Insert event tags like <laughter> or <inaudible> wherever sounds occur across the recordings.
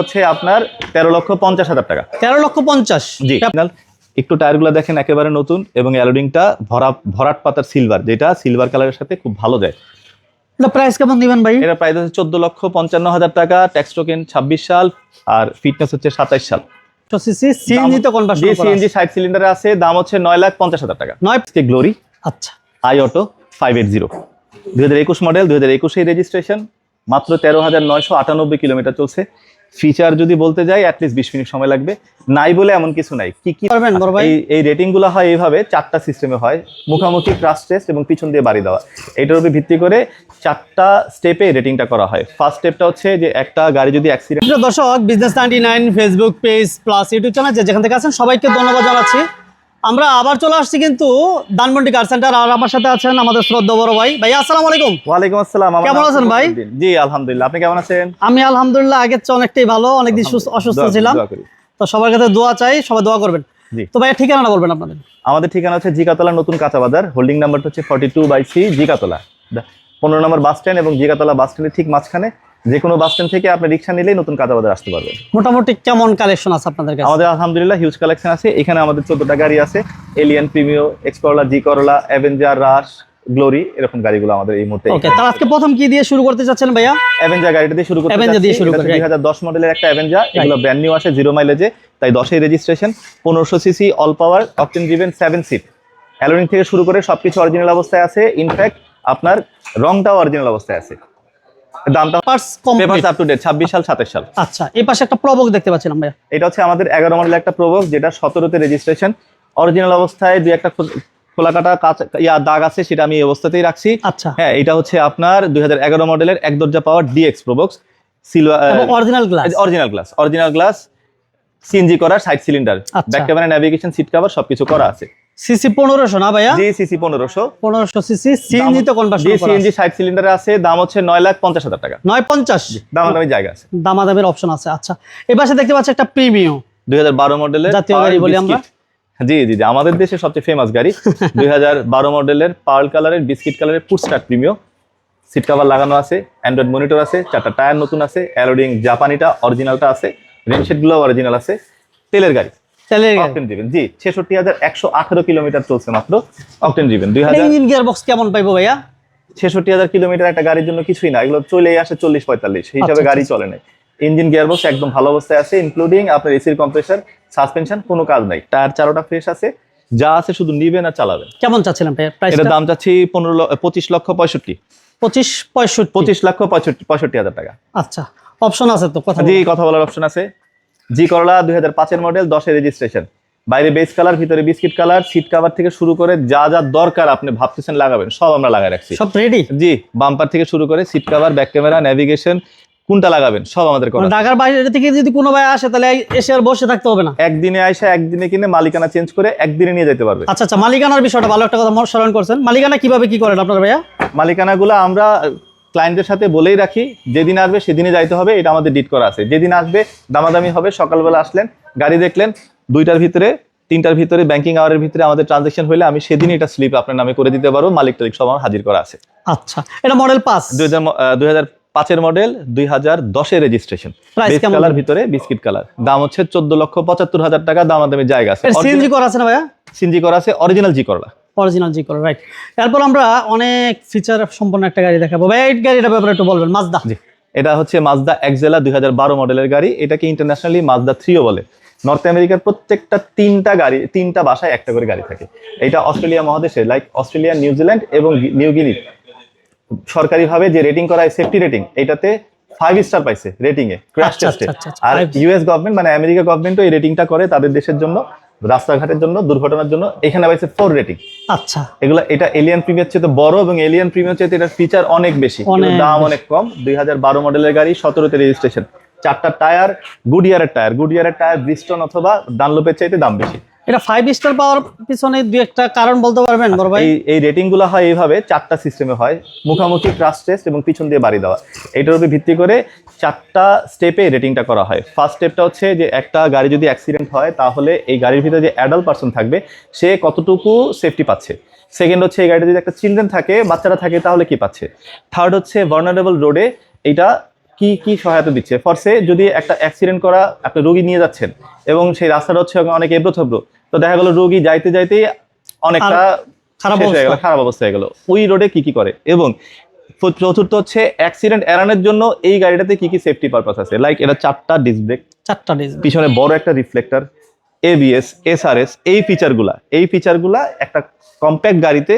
হচ্ছে আপনার তেরো লক্ষ পঞ্চাশ হাজার টাকা। তেরো লক্ষ পঞ্চাশ। জি। একটু টায়ারগুলো দেখেন একেবারে নতুন এবং অ্যালোডিংটা ভরা ভরাট পাতার সিলভার যেটা সিলভার কালারের সাথে খুব ভালো যায়। এটা প্রাইস কেমন দিবেন ভাই? এটা প্রাইস হচ্ছে চোদ্দ লক্ষ পঞ্চান্ন হাজার টাকা ট্যাক্স টোকেন ছাব্বিশ সাল আর ফিটনেস হচ্ছে সাতাইশ সাল। সিসি সিএনজি তো সিএনজি সাইড সিলিন্ডারে আছে। দাম হচ্ছে নয় লাখ পঞ্চাশ হাজার টাকা। নয় গ্লোরি আচ্ছা। I auto five eight zero দুই হাজার একুশ মডেল দুই হাজার একুশে রেজিস্ট্রেশন মাত্র তেরো হাজার নয়শো আটানব্বই কিলোমিটার চলছে। ফিচার যদি বলতে যাই অ্যাটলিস্ট বিশ মিনিট সময় লাগবে। নাই বলে এমন কিছু নাই। কি কি পারবেন বড় ভাই? এই এই রেটিংগুলো হয় এইভাবে চারটা সিস্টেমে হয়। মুখামুখি ক্রাশ টেস্ট এবং পিছন দিয়ে বাড়ি দেওয়া। এটার উপর ভিত্তি করে চারটা স্টেপে রেটিংটা করা হয়। ফার্স্ট স্টেপটা হচ্ছে যে একটা গাড়ি যদি অ্যাক্সিডেন্ট দর্শক business ninety nine Facebook page plus YouTube channel যেখান থেকে আছেন সবাইকে ধন্যবাদ জানাচ্ছি। আমরা আবার চলে আসছি কিন্তু দানমন্ডি কার সেন্টার আর আমার সাথে আছেন আমাদের শ্রদ্ধা বড় ভাই। ভাই আসসালামু আলাইকুম। ওয়ালাইকুম আসসালাম কেমন আছেন ভাই? জি আলহামদুলিল্লাহ। আপনি কেমন আছেন? আমি আলহামদুলিল্লাহ আগের চেয়ে অনেকটাই ভালো অনেকদিন সুস্থ- অসুস্থ ছিলাম। তো সবার কাছে দোয়া চাই সবাই দোয়া করবেন। তো ভাই ঠিকানাটা বলবেন আপনাদের? আমাদের ঠিকানা হচ্ছে জিকাতলা নতুন কাঁচা বাজার হোল্ডিং নাম্বারটা হচ্ছে forty two by C Zigatola. পনেরো নম্বর বাস স্ট্যান্ড এবং জিকাতলা বাস স্ট্যান্ডের ঠিক মাঝখানে যে কোনো বাস স্ট্যান্ড থেকে আপনি রিক্সা নিলেই নতুন কাঁচা বাজার আসতে পারবেন মোটামুটি কেমন কালেকশন আছে আপনাদের কাছে? আমাদের আলহামদুলিল্লাহ হিউজ কালেকশন আছে। এখানে আমাদের চোদ্দটা গাড়ি আছে। এলিয়ান প্রিমিও এক্সকরলা জি করলা অ্যাভেঞ্জার রাশ গ্লোরি এরকম গাড়িগুলো আমাদের এই মুহূর্তে ওকে তাহলে আজকে প্রথম কি দিয়ে শুরু করতে চাচ্ছেন ভাইয়া? অ্যাভেঞ্জার গাড়িটা দিয়ে শুরু করতে Avenger দিয়ে শুরু দুই করি, হাজার দশ মডেলের একটা অ্যাভেঞ্জার এগুলো ব্র্যান্ড নিউ আসে জিরো মাইলেজে তাই দশের রেজিস্ট্রেশন পনেরোশো CC all power octane driven seven seat অ্যালোরিং থেকে শুরু করে সবকিছু অরিজিনাল অবস্থায় আছে। ইনফ্যাক্ট আপনার রংটাও অরিজিনাল অবস্থায় আছে। দামটা পার্স পেপারস আপ টু ডেট ছাব্বিশ সাল সাতাশ সাল। আচ্ছা এই পাশে একটা প্রবক দেখতে পাচ্ছিলাম ভাইয়া এটা হচ্ছে আমাদের এগারো মডেলের একটা প্রবক যেটা রেজিস্ট্রেশন অরিজিনাল অবস্থায় দুই একটা খোল- কাঁচা ইয়া দাগ আছে সেটা আমি এই অবস্থাতেই রাখছি। আচ্ছা। হ্যাঁ এটা হচ্ছে আপনার দুই হাজার এগারো মডেলের এক দরজা power DX Probox silver original glass original glass original glass CNG করা side cylinder. Back camera navigation seat cover সবকিছু করা আছে। সিসি পনেরোশো না ভাইয়া? জি সিসি পনেরোশো। পনেরোশো সিসি সিএনজি তো কনভার্সন জি সিএনজি সাইড সিলিন্ডারে আছে দাম হচ্ছে লাখ পঞ্চাশ হাজার টাকা। দামাদামি জায়গা আছে। দামাদামের অপশন আছে আচ্ছা। এই পাশে দেখতে পাচ্ছি একটা প্রিমিয়াম মডেলের জাতীয় গাড়ি বলি আমরা? জি জি জি আমাদের দেশে সবচেয়ে ফেমাস গাড়ি। <laughs> দুই হাজার বারো মডেলের পার্ল কালারের বিস্কিট কালারের ফুড স্টার্ট প্রিমিও সিট কভার লাগানো আছে অ্যান্ড্রয়েড মনিটর আছে চারটা টায়ার নতুন আছে অ্যালোডিং জাপানিটা অরিজিনালটা আছে রেনশেডগুলো অরিজিনাল আছে। তেলের গাড়ি। অকটেন ড্রিভেন জি কিলোমিটার চলছে মাত্র। অকটেন ড্রিভেন দুই হাজার ইঞ্জিন গিয়ার বক্স কেমন পাইবো ভাইয়া? কিলোমিটার একটা গাড়ির জন্য কিছুই না এগুলো চলেই আসে সেই হিসাবে আচ্ছা, গাড়ি চলে নাই। ইঞ্জিন একদম ভালো অবস্থায় আছে ইনক্লুডিং আপনার এসির কম্প্রেসার সাসপেনশন কোনো কাজ নাই। টায়ার চারোটা ফ্রেশ আছে যা আছে শুধু নিবেন আর চালাবেন। কেমন চাচ্ছিলাম এটার দাম চাচ্ছি পনেরো পঁচিশ লক্ষ পঁয়ষট্টি। পঁচিশ পঁয়ষট্টি। পঁচিশ লক্ষ পঁয়ষট্টি পঁয়ষট্টি হাজার টাকা। আচ্ছা অপশন আছে তো কথা জি কথা বলার অপশন আছে। জি করলা দুই হাজার পাঁচের মডেল দশের রেজিস্ট্রেশন বাইরে বেস কালার ভিতরে বিস্কিট কালার সিট কাভার থেকে শুরু করে যা যা দরকার আপনি ভাবতেছেন লাগাবেন সব আমরা লাগাই রাখছি। সব রেডি জি বাম্পার থেকে শুরু করে seat cover back camera navigation কোনটা লাগাবেন সব আমাদের করা আছে। ঢাকার বাইরে থেকে যদি কোনো ভাই আসে তাহলে এসে আর বসে থাকতে হবে না? একদিনে আইসা একদিনে কিনে মালিকানা চেঞ্জ করে একদিনে নিয়ে যেতে পারবে। আচ্ছা আচ্ছা মালিকানার বিষয়টা ভালো একটা কথা মনে স্মরণ করছেন। মালিকানা কীভাবে কি করেন আপনার ভাইয়া? মালিকানাগুলো আমরা ক্লায়েন্টদের সাথে বলেই রাখি যেদিন আসবে সেদিনে যাইতে হবে এটা আমাদের ডিট করা আছে। যেদিন আসবে দামাদামি হবে সকালবেলা আসলেন গাড়ি দেখলেন দুইটার ভিতরে তিনটার ভিতরে ব্যাংকিং আওয়ারের ভিতরে আমাদের ট্রানজেকশন হলে আমি সেদিনই এটা স্লিপ আপনার নামে করে দিতে পারব মালিক টালিক সব আমার হাজির করা আছে। আচ্ছা এটা মডেল পাস দুই হাজার পাঁচের মডেল দুই হাজার দশের রেজিস্ট্রেশন কালার ভিতরে বিস্কিট কালার দাম হচ্ছে চোদ্দ লক্ষ পঁচাত্তর হাজার টাকা দামাদামি জায়গা আছে। সিএনজি করা আছে না ভাইয়া? সিনজি করা আছে অরিজিনাল জি করলা অরিজিনাল জি করে রাইট এরপর আমরা অনেক ফিচার সম্পন্ন একটা গাড়ি দেখাবো। ভাই এই গাড়িটার ব্যাপারে একটু বলবেন মাজদা জি এটা হচ্ছে মাজদা এক্সেলা দুই হাজার বারো মডেলের গাড়ি। এটাকে ইন্টারন্যাশনালি মাজদা থ্রিও বলে। নর্থ আমেরিকার প্রত্যেকটা তিনটা গাড়ি তিনটা বাসায় একটা করে গাড়ি থাকে। এটা অস্ট্রেলিয়া মহাদেশে লাইক অস্ট্রেলিয়া নিউজিল্যান্ড এবং নিউ গিনি। সরকারিভাবে যে রেটিং করা হয় সেফটি রেটিং এটাতে ফাইভ স্টার পাইছে রেটিং এ ক্র্যাশ টেস্টে আর ইউএস গভর্নমেন্ট মানে আমেরিকা গভর্নমেন্টও এই রেটিংটা করে তাদের দেশের জন্য। রাস্তাঘাটের জন্য দুর্ঘটনার জন্য এখানে পাইছে ফোর রেটিং আচ্ছা। এগুলো এটা এলিয়ান প্রিমিয়ার চেয়ে বড় এবং এলিয়ান প্রিমিয়ার চেয়ে এটার ফিচার অনেক বেশি। দাম অনেক কম দুই হাজার বারো মডেলের গাড়ি সতেরোতে রেজিস্ট্রেশন চারটা টায়ার গুডিয়ারের টায়ার গুডিয়ারের টায়ার ব্রিস্টন অথবা ডানলোপের চাইতে দাম বেশি। এটা ফাইভ স্টার পাওয়ার পিছনে দুই একটা কারণ বলতে পারবেন, বড় ভাই? এই রেটিংগুলো হয় এইভাবে, চারটা সিস্টেমে হয়। মুখামুখি ক্রাশ টেস্ট এবং পিছন দিয়ে বাড়ি দেওয়া। এটার উপর ভিত্তি করে চারটা স্টেপে রেটিংটা করা হয়। ফার্স্ট স্টেপটা হচ্ছে যে একটা গাড়ি যদি অ্যাক্সিডেন্ট হয়, তাহলে এই গাড়ির ভিতরে যে অ্যাডাল্ট পার্সন থাকবে, সে কতটুকু সেফটি পাচ্ছে? সেকেন্ড হচ্ছে এই গাড়িতে যদি একটা চিলড্রেন থাকে, বাচ্চারা থাকে, তাহলে কি পাচ্ছে? থার্ড হচ্ছে ভার্নারেবল রোডে এটা কি কি সহায়তা দিচ্ছে? ফরসে যদি একটা অ্যাক্সিডেন্ট করা একটা রোগী নিয়ে যাচ্ছেন, এবং সেই রাস্তাটা হচ্ছে অনেক এবড়ো থবড়ো তো দেখা গেল রোগী যাইতে যাইতেই অনেকটা খারাপ হয়ে গেল অবস্থা। খারাপ অবস্থা হয়ে গেল। ওই রোডে কি কি করে? এবং চতুর্থ হচ্ছে অ্যাক্সিডেন্ট এড়ানোর জন্য এই গাড়িটাতে কি কি সেফটি পারপাস আছে? লাইক এটা চারটা ডিস্ক ব্রেক চারটা ডিজাইন পিছনে বড় একটা রিফ্লেক্টর এবিএস এসআরএস এই ফিচারগুলা এই ফিচারগুলা একটা কম্প্যাক্ট গাড়িতে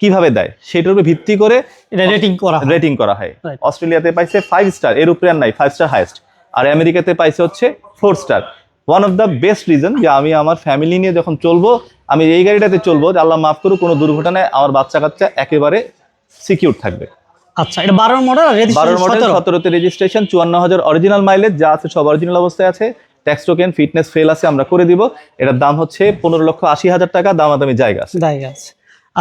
কীভাবে দেয়? সেটার উপর ভিত্তি করে এটা রেটিং করা হয়। রেটিং করা হয়। অস্ট্রেলিয়াতে পাইছে ফাইভ স্টার এর উপরে আর নাই ফাইভ স্টার হাইস্ট আর আমেরিকাতে পাইছে হচ্ছে four star one of the best reason যে আমি আমার ফ্যামিলি নিয়ে যখন চলবো আমি এই গাড়িটাতে চলবো যে আল্লাহ মাফ করুক কোনো দুর্ঘটনায় আমার বাচ্চা কাচ্চা একেবারে সিকিউর থাকবে। আচ্ছা এটা বারোর মডেল বারোর মডেল সতেরোতে রেজিস্ট্রেশন চুয়ান্ন হাজার অরিজিনাল মাইলেজ যা আছে সব অরিজিনাল অবস্থায় আছে। ট্যাক্স টোকেন ফিটনেস ফেল আছে আমরা করে দিব। এটার দাম হচ্ছে পনেরো লক্ষ আশি হাজার টাকা দামাদামি জায়গা আছে। জায়গা আছে।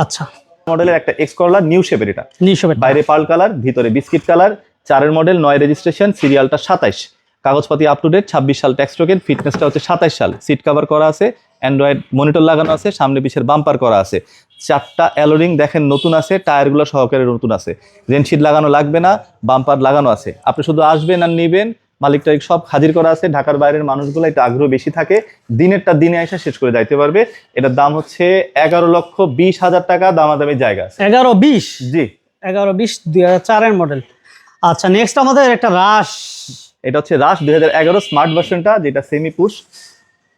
আচ্ছা। মডেলের একটা এক্স করলার নিউ শেপের এটা। নিশো বাইরে পাল কালার ভিতরে বিস্কিট কালার চারের মডেল নয় রেজিস্ট্রেশন সিরিয়ালটা সাতাইশ। কাগজপাতি আপ টু ডেট ছাব্বিশ সাল ট্যাক্স টোকেন ফিটনেসটা হচ্ছে সাতাইশ সাল। সিট কভার করা আছে অ্যান্ড্রয়েড মনিটর লাগানো আছে সামনে পিছের বাম্পার করা আছে। চারটা অ্যালোরিং দেখেন নতুন আছে টায়ারগুলো সহকারে নতুন আছে। রেনশিট লাগানো লাগবে না বাম্পার লাগানো আছে। আপনি শুধু আসবেন আর নিবেন মালিক টালিক সব হাজির করা আছে ঢাকার বাইরের মানুষগুলো একটু আগ্রহ বেশি থাকে দিনেরটা দিনে এসে শেষ করে যাইতে পারবে। এটার দাম হচ্ছে এগারো লক্ষ বিশ হাজার টাকা দামাদামি জায়গা আছে। এগারো বিশ? জি। এগারো বিশ দুই হাজার চারের মডেল আচ্ছা নেক্সট আমাদের একটা রাশ এটা হচ্ছে রাশ দুই হাজার এগারো স্মার্ট ভার্সনটা যেটা semi push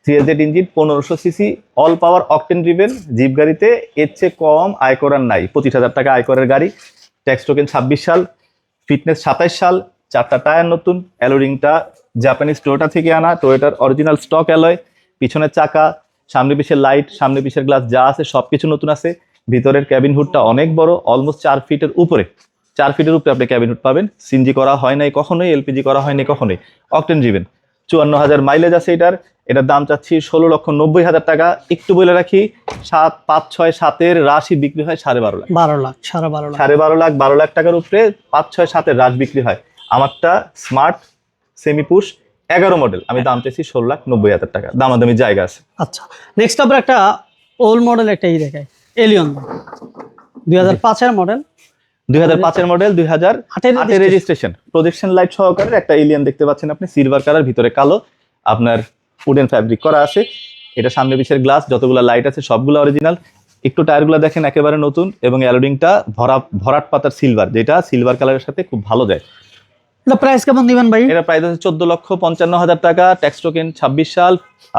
three Z engine পনেরোশো CC all power octane driven jeep গাড়িতে, এর চেয়ে কম আয়কর আর নাই। পঁচিশ হাজার টাকা আয়করের গাড়ি। ট্যাক্স টোকেন ছাব্বিশ সাল ফিটনেস সাতাইশ সাল, চারটা টায়ার নতুন অ্যালোরিংটা জাপানিজ টোয়োটা থেকে আনা টোয়োটার অরিজিনাল স্টক অ্যালয় পিছনের চাকা, সামনে পিছের লাইট সামনে পিছের গ্লাস যা আছে সব কিছু নতুন আছে। ভিতরের ক্যাবিন হুডটা অনেক বড় অলমোস্ট চার ফিটের উপরে। চার ফিটের উপরে আপনি ক্যাবিন হুড পাবেন। সিনজি করা হয় নাই কখনোই এলপিজি করা হয়নি কখনোই। অকটেন জিবেন চুয়ান্ন হাজার মাইলেজ আছে এটার। এটার দাম চাচ্ছি ষোলো লক্ষ নব্বই হাজার টাকা। একটু বলে রাখি সাত পাঁচ ছয় সাতের রাশি বিক্রি হয় সাড়ে বারো লাখ। বারো লাখ সাড়ে বারো লাখ। সাড়ে বারো লাখ বারো লাখ টাকার উপরে পাঁচ ছয় সাতের রাশ বিক্রি হয়। আমারটা স্মার্ট সেমি পুশ এগারো মডেল আমি দাম চাইছি ষোলো লাখ নব্বই হাজার টাকা। দামাদামি জায়গা আছে। আচ্ছা নেক্সট আমরা একটা ওল্ড মডেল একটা ই দেখাই এলিয়ন দুই হাজার পাঁচের মডেল দুই হাজার পাঁচের মডেল দুই হাজার আটের রেজিস্ট্রেশন প্রজেকশন লাইট সহকারে একটা এলিয়ান দেখতে পাচ্ছেন আপনি সিলভার কালার ভিতরে কালো আপনার উডেন ফ্যাব্রিক করা আছে। এটা সামনে পিছের গ্লাস যতগুলো লাইট আছে সবগুলো অরিজিনাল একটু টায়ারগুলো দেখেন একেবারে নতুন এবং অ্যালোডিংটা ভরা ভরাট পাতার সিলভার যেটা সিলভার কালারের সাথে খুব ভালো যায়। এটা প্রাইস কেমন দিবেন ভাই? এটা প্রাইস আছে চোদ্দ লক্ষ পঞ্চান্ন হাজার টাকা ট্যাক্স টোকেন ছাব্বিশ সাল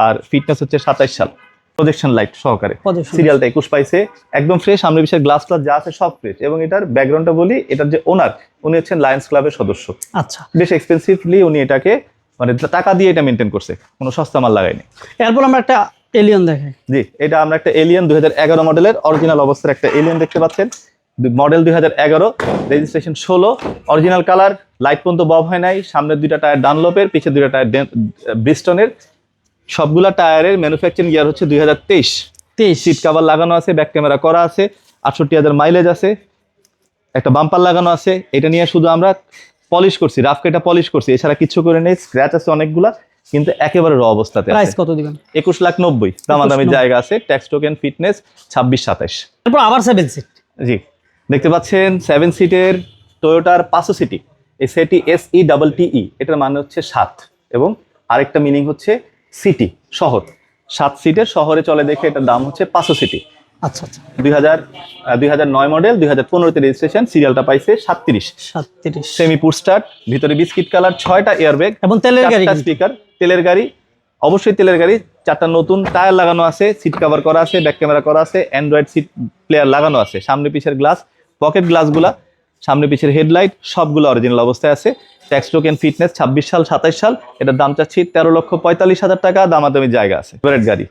আর ফিটনেস হচ্ছে সাতাইশ সাল। প্রজেকশন লাইট সহকারে। সিরিয়ালটা একুশ পাইছে একদম ফ্রেশ সামনে পিছের গ্লাস গ্লাস যা আছে সব ফ্রেশ এবং এটার ব্যাকগ্রাউন্ডটা বলি এটার যে ওনার উনি হচ্ছেন লায়ন্স ক্লাবের সদস্য। আচ্ছা। বেশ এক্সপেন্সিভলি উনি এটাকে মানে টাকা দিয়ে এটা মেনটেন করছে কোনো সস্তা মাল লাগায়নি। এরপর আমরা একটা এলিয়ন দেখাই। জি এটা আমরা একটা এলিয়ান দুই হাজার এগারো মডেলের অরিজিনাল অবস্থার একটা এলিয়ান দেখতে পাচ্ছেন। মডেল দুই হাজার এগারো রেজিস্ট্রেশন ষোলো অরিজিনাল কালার লাইট পর্যন্ত বব হয় নাই সামনের দুইটা টায়ার ডানলোপের পিছে দুইটা টায়ার ব্রিস্টনের সবগুলা টায়ারের ম্যানুফ্যাকচারিং ইয়ার হচ্ছে দুই হাজার তেইশ। তেইশ। সিট কাভার লাগানো আছে ব্যাক ক্যামেরা করা আছে আটষট্টি হাজার মাইলেজ আছে একটা বাম্পার লাগানো আছে এটা নিয়ে শুধু আমরা পলিশ করছি রাফ কেটা পলিশ করছি এছাড়া কিছু করে নেই স্ক্র্যাচ আছে অনেকগুলা কিন্তু একেবারে র অবস্থাতে প্রাইস কত দিবেন? একুশ লাখ নব্বই দামাদামি জায়গা আছে ট্যাক্স টোকেন ফিটনেস ছাব্বিশ সাতাশ তারপর আবার সেভেন সিট জি দেখতে পাচ্ছেন সেভেন সিটের টয়োটার পাঁচশো সিটি এই সেটি এস ই ডাবল টি ই এটার মানে হচ্ছে সাত এবং আরেকটা মিনিং হচ্ছে সিটি শহর। সাত সিটের শহরে চলে দেখে এটার দাম হচ্ছে পাঁচশো সিটি। আচ্ছা আচ্ছা। দুই হাজার দুই হাজার নয় মডেল দুই হাজার পনেরোতে রেজিস্ট্রেশন সিরিয়ালটা পাইছে সাতত্রিশ। সাতত্রিশ। সেমি পুস্টার ভিতরে বিস্কিট কালার ছয়টা এয়ারব্যাগ এবং তেলের গাড়ি স্পিকার তেলের গাড়ি অবশ্যই তেলের গাড়ি চারটা নতুন টায়ার লাগানো আছে সিট কভার করা আছে ব্যাক ক্যামেরা করা আছে অ্যান্ড্রয়েড সিট প্লেয়ার লাগানো আছে। সামনে পিছের গ্লাস পকেট গ্লাসগুলা সামনে পিছের হেডলাইট সবগুলো অরিজিনাল অবস্থায় আছে। ট্যাক্স টোকেন ফিটনেস ছাব্বিশ সাল সাতাইশ সাল। এটার দাম চাচ্ছি তেরো লক্ষ পঁয়তাল্লিশ হাজার টাকা। দামাদামি জায়গা আছে। ফেভারেট গাড়ি।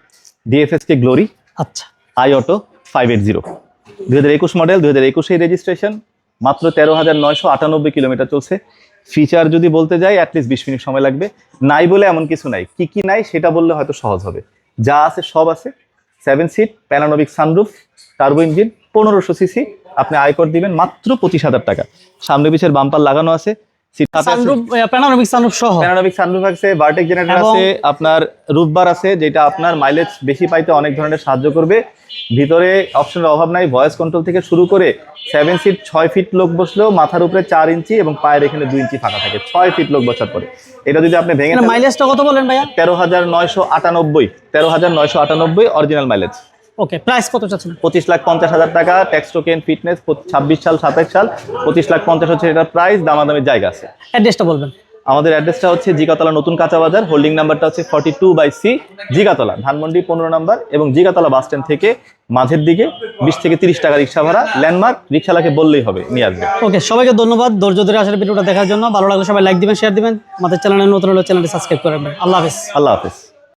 ডিএফএস কে গ্লোরি আচ্ছা। I auto five eight zero দুই হাজার একুশ মডেল দুই হাজার একুশে রেজিস্ট্রেশন মাত্র তেরো হাজার নয়শো আটানব্বই কিলোমিটার চলছে। ফিচার যদি বলতে যাই অ্যাটলিস্ট বিশ মিনিট সময় লাগবে। নাই বলে এমন কিছু নাই। কি কি নাই সেটা বললে হয়তো সহজ হবে। যা আছে সব আছে। Seven seat panoramic sunroof turbo engine পনেরোশো সিসি আপনি আয়কর দিবেন মাত্র পঁচিশ হাজার টাকা। সামনে পিছের বাম্পার লাগানো আছে। প্যানোরামিক সানরুফ সহ। প্যানোরামিক সানরুফ আছে বার্টেক জেনারেটর আছে আপনার রুফবার আছে যেটা আপনার মাইলেজ বেশি পাইতে অনেক ধরনের সাহায্য করবে। ভিতরে অপশনের অভাব নাই ভয়েস কন্ট্রোল থেকে শুরু করে সেভেন ফিট ছয় ফিট লোক বসলেও মাথার উপরে চার ইঞ্চি এবং পায়ের এখানে দুই ইঞ্চি ফাঁকা থাকে ছয় ফিট লোক বসার পরে। এটা যদি আপনি ভেঙে মাইলেজটা কত বলেন ভাইয়া? তেরো হাজার নয়শো আটানব্বই তেরো হাজার নয়শো আটানব্বই অরিজিনাল মাইলেজ ওকে প্রাইস কত চাচ্ছেন? পঁচিশ লাখ পঞ্চাশ হাজার টাকা ট্যাক্স টোকেন ফিটনেস ছাব্বিশ সাল সাতাশ সাল পঁচিশ লাখ পঞ্চাশ হচ্ছে এটার প্রাইস দামাদামির জায়গা আছে। অ্যাড্রেসটা বলবেন। আমাদের অ্যাড্রেসটা হচ্ছে জিগাতলা নতুন কাঁচা বাজার হোল্ডিং নাম্বারটা হচ্ছে forty two by C Zigatola Dhanmondi পনেরো নাম্বার এবং জিগাতলা বাস স্ট্যান্ড থেকে মাঝের দিকে বিশ থেকে তিরিশ টাকা রিক্সা ভাড়া ল্যান্ডমার্ক রিক্সালাকে বললেই হবে নিয়ে আসবে। ওকে সবাইকে ধন্যবাদ ধৈর্য ধরে আসলে ভিডিওটা দেখার জন্য। ভালো লাগলে সবাই লাইক দিবেন শেয়ার দিবেন। আমাদের চ্যানেলে নতুন হলে চ্যানেলটি সাবস্ক্রাইব করবেন আল্লাহ হাফিজ। আল্লাহ হাফিজ।